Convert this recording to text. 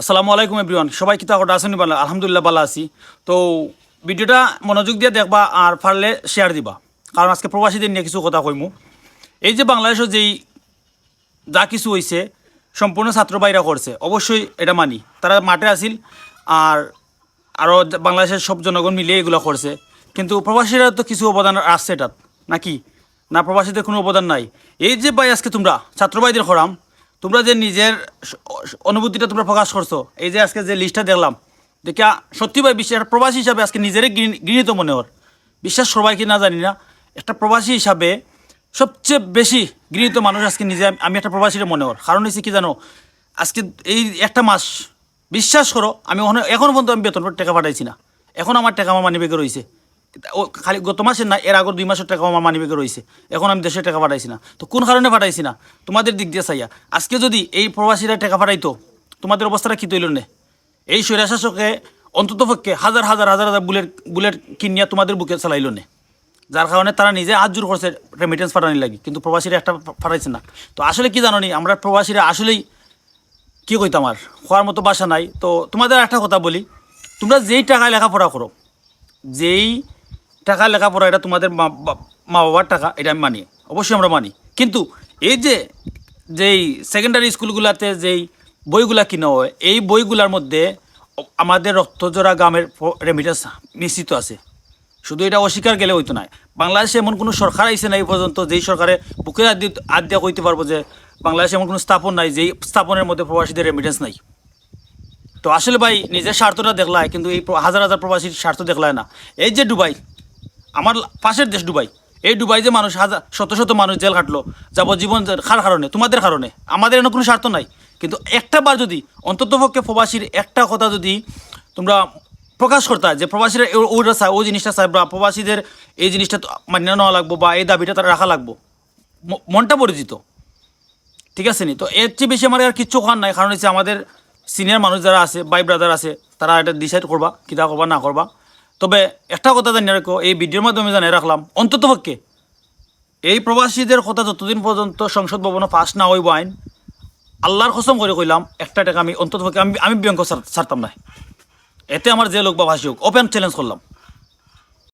আসসালামু আলাইকুম এভরিওয়ান। সবাই কিতা কটা আসেনি ভালো, আলহামদুলিল্লাহ ভালো আছি। তো ভিডিওটা মনোযোগ দিয়ে দেখবা আর পারলে শেয়ার দিবা। কারণ আজকে প্রবাসীদের নিয়ে কিছু কথা কইমু। এই যে বাংলাদেশের যেই যা কিছু হয়েছে সম্পূর্ণ ছাত্র বাইরা করছে, অবশ্যই এটা মানি। তারা মাঠে আসিল আর আরও বাংলাদেশের সব জনগণ মিলে এগুলো করছে। কিন্তু প্রবাসীরা তো কিছু অবদান আসছে এটাত। নাকি? না প্রবাসীদের কোনো অবদান নাই। এই যে ভাই, আজকে তোমরা ছাত্র ভাইদের খরাম তোমরা যে নিজের অনুভূতিটা তোমরা প্রকাশ করছ, এই যে আজকে যে লিস্টটা দেখলাম, দেখা সত্যি ভাই বিশ্বাস প্রবাসী হিসাবে আজকে নিজেরই গৃহী- গৃহীত মনে হর বিশ্বাস সবাই কি না জানি না, একটা প্রবাসী হিসাবে সবচেয়ে বেশি গৃহীত মানুষ আজকে নিজে, আমি- একটা প্রবাসীর মনে হর কারণ হচ্ছে কি জানো, আজকে এই একটা মাস, বিশ্বাস করো, আমি এখন পর্যন্ত আমি বেতন, টাকা পাঠাইছি না। এখন আমার টাকা আমার মানি ব্যাগে রয়েছে ও খালি গত মাসের না, এর আগর দুই মাসের টাকা আমার মানি ব্যাগে রয়েছে। এখন আমি দেশের টাকা পাঠাইছি না। তো কোন কারণে পাঠাইছি না? তোমাদের দিক দিয়ে চাইয়া। আজকে যদি এই প্রবাসীরা টাকা পাঠাইতো, তোমাদের অবস্থাটা কি তৈল নে? এই স্বৈরাশাসকে অন্তত পক্ষে হাজার হাজার হাজার হাজার বুলেট বুলেট কিনিয়া তোমাদের বুকে চালাইল নে। যার কারণে তারা নিজে হাত জোর করছে রেমিটেন্স পাঠানোর লাগে, কিন্তু প্রবাসীরা একটা পাঠাইছে না। তো আসলে কি জানো নি আমরা প্রবাসীরা আসলেই কি কইতাম আর খোয়ার মতো বাসা নাই। তো তোমাদের একটা কথা বলি, তোমরা যেই টাকায় লেখাপড়া করো, যেই টাকা লেখাপড়া এটা তোমাদের মা বাবার টাকা, এটা আমি মানি, অবশ্যই আমরা মানি। কিন্তু এই যে, যেই সেকেন্ডারি স্কুলগুলোতে যেই বইগুলা কিনা হয়, এই বইগুলার মধ্যে আমাদের রক্তজোড়া গ্রামের রেমিটেন্স মিশ্রিত আছে। শুধু এটা অস্বীকার গেলে হইতো না। বাংলাদেশে এমন কোনো সরকার আইসে না এই পর্যন্ত যেই সরকারে বুকে হাত দিয়া কইতে পারব যে বাংলাদেশে এমন কোনো স্থাপন নাই, যেই স্থাপনের মধ্যে প্রবাসীদের রেমিটেন্স নাই। তো আসলে ভাই নিজের স্বার্থটা দেখলায়, কিন্তু এই হাজার হাজার প্রবাসীর স্বার্থ দেখলায় না। এই যে ডুবাই আমার পাশের দেশ ডুবাই। এই ডুবাই যে মানুষ হাজার, শত শত মানুষ জেল খাটলো, যাবজ্জীবন খার কারণে, তোমাদের কারণে। আমাদের এনে কোনো স্বার্থ নাই। কিন্তু একটা বার যদি অন্ততপক্ষে প্রবাসীর একটা কথা যদি তোমরা প্রকাশ করতা যে প্রবাসীরা ওইটা চায় ওই জিনিসটা চায়, বা প্রবাসীদের এই জিনিসটা মান্য নেওয়া লাগবো, বা এই দাবিটা তারা রাখা লাগবো মনটা পরিচিত। ঠিক আছে নি? তো এর চেয়ে বেশি আমার আর কিচ্ছু খান নাই। কারণ হচ্ছে আমাদের সিনিয়র মানুষ যারা আছে বাই ব্রাদার আছে, তারা এটা ডিসাইড করবা, কিতা করবা, না করবা। তবে একটা কথা জানিয়ে রাখো, এই ভিডিওর মাধ্যমে জানিয়ে রাখলাম, অন্তত পক্ষে এই প্রবাসীদের কথা যতদিন পর্যন্ত সংসদ ভবনে পাশ না হইব আইন, আল্লাহর কসম করে কইলাম, একটা টাকা আমি অন্তত পক্ষে আমি আমি ব্যাংক ছাড়তাম না। এতে আমার যে লোক বা ভাসি হোক ওপেন চ্যালেঞ্জ করলাম।